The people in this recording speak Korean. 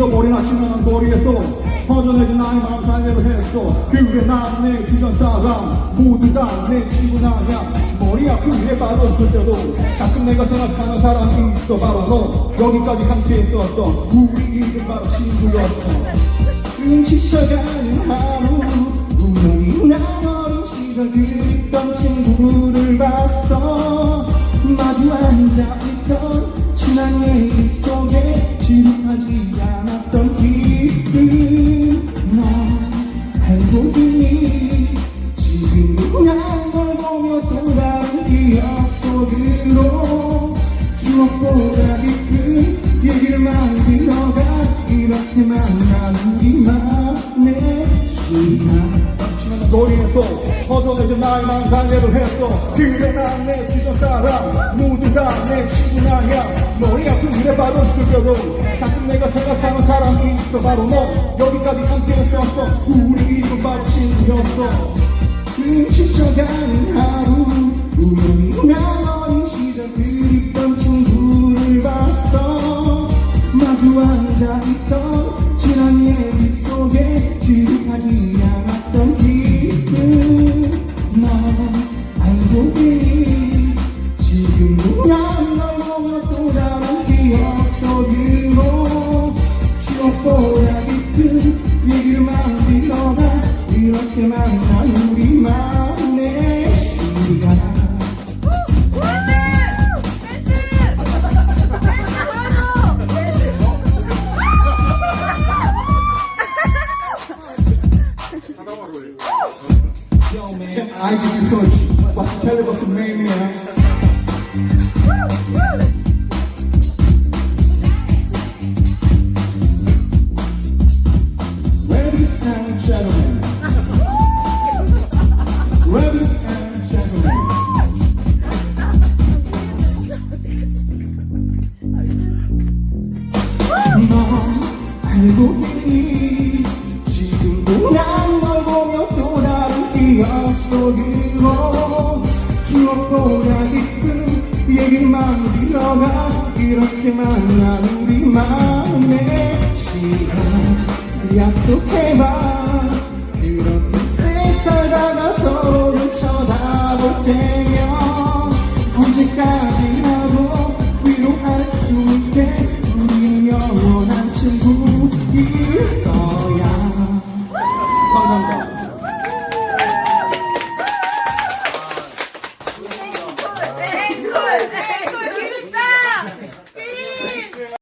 잊어버린 아침한 거리에서 허전해진 나의 마음 달래로 했어. 그게 난 내 주변 사람 모두 다 내 친구 나야. 머리 아픈 해봐도 그때도 가끔 내가 생각하는 사람이 있어 바로 너 여기까지 함께 있었던 우리 이름 바로 친구였어. 눈치쳐가는 하루 우연히 난 어린 시절 그립던 친구를 우리만의 시간. 치는 거리에서 허전해진 나의 달래를 했어. 그래 난내 주변 사람 모두 다내 친구 나야. 머리 아픈 일에 빠져 죽여도 가끔 내가 생각하는 사람이 있어. 바로 너. 여기까지 함께 했었어. 우리 이름 바로 친구였어. 눈치쳐가는 하루. 우연히 난어 Yo man, I give you push. What's the tell what's the name man? Ladies 속으로 추억보다 깊은 얘기를 만들어가. 이렇게 만난 우리만의 시간 약속해봐